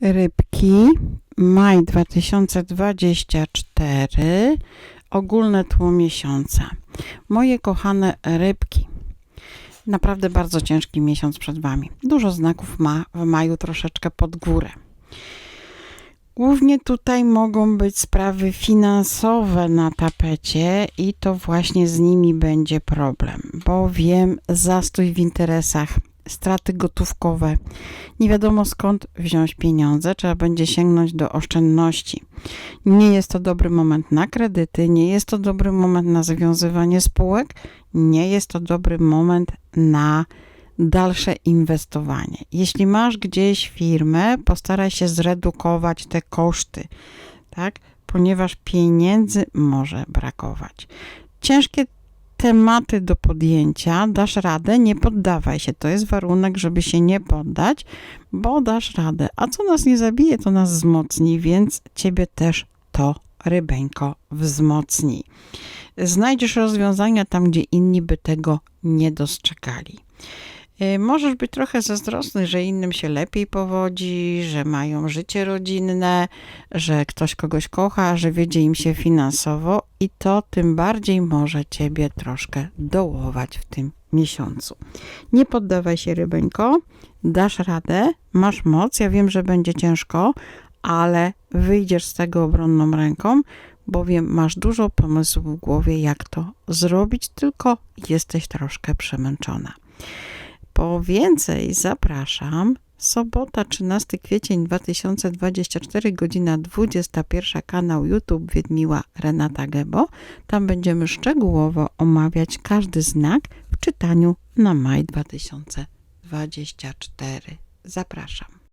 Rybki, maj 2024, ogólne tło miesiąca. Moje kochane rybki, naprawdę bardzo ciężki miesiąc przed Wami. Dużo znaków ma w maju troszeczkę pod górę. Głównie tutaj mogą być sprawy finansowe na tapecie i to właśnie z nimi będzie problem, bowiem zastój w interesach, straty gotówkowe, nie wiadomo skąd wziąć pieniądze, trzeba będzie sięgnąć do oszczędności. Nie jest to dobry moment na kredyty, nie jest to dobry moment na zawiązywanie spółek, nie jest to dobry moment na dalsze inwestowanie. Jeśli masz gdzieś firmę, postaraj się zredukować te koszty, tak? Ponieważ pieniędzy może brakować. Ciężkie tematy do podjęcia, dasz radę, nie poddawaj się. To jest warunek, żeby się nie poddać, bo dasz radę. A co nas nie zabije, to nas wzmocni, więc ciebie też to rybeńko wzmocni. Znajdziesz rozwiązania tam, gdzie inni by tego nie dostrzegali. Y, Możesz być trochę zazdrosny, że innym się lepiej powodzi, że mają życie rodzinne, że ktoś kogoś kocha, że wiedzie im się finansowo i to tym bardziej może ciebie troszkę dołować w tym miesiącu. Nie poddawaj się, rybeńko, dasz radę, masz moc. Ja wiem, że będzie ciężko, ale wyjdziesz z tego obronną ręką, bowiem masz dużo pomysłów w głowie, jak to zrobić, tylko jesteś troszkę przemęczona. Po więcej zapraszam. Sobota, 13 kwiecień 2024, godzina 21, kanał YouTube Wiedmiła Renata Gebo. Tam będziemy szczegółowo omawiać każdy znak w czytaniu na maj 2024. Zapraszam.